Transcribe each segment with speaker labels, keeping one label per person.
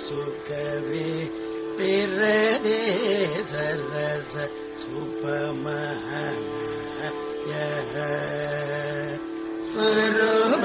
Speaker 1: சுகவே பிரதேச ரச சுபமய சுரூப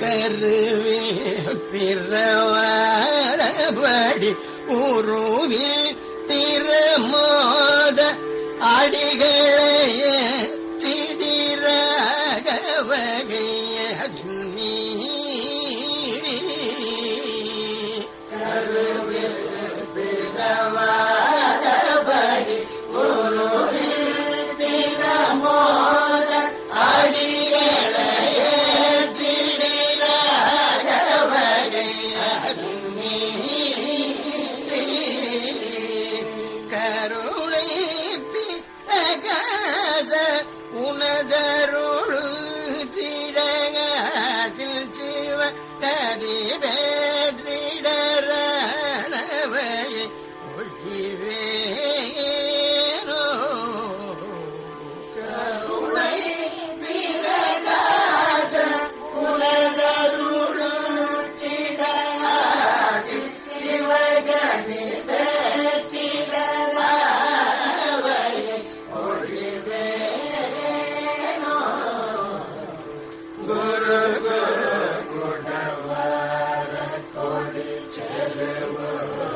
Speaker 1: கருவில் பிறவரபடி உருவில் baby. Tell him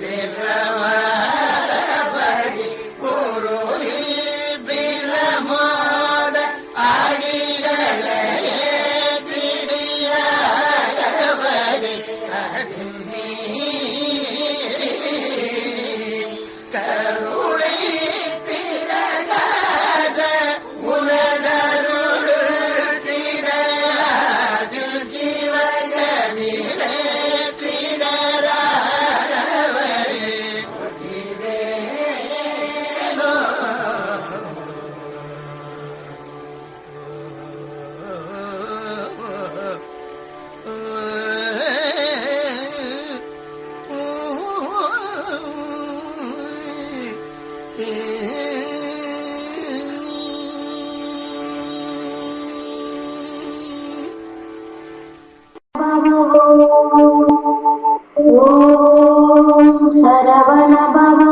Speaker 2: சரவண பவோ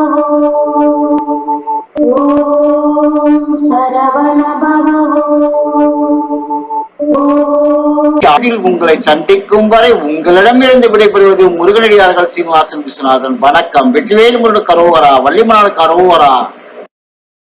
Speaker 3: அதில் உங்களை சந்திக்கும் வரை உங்களிடமிருந்து விடைபெறுவது முருகனடியார்கள் சீனிவாசன் விஸ்வநாதன். வணக்கம். வெற்றிவேல் முருகன் கரோவரா வள்ளிமலான கரோவரா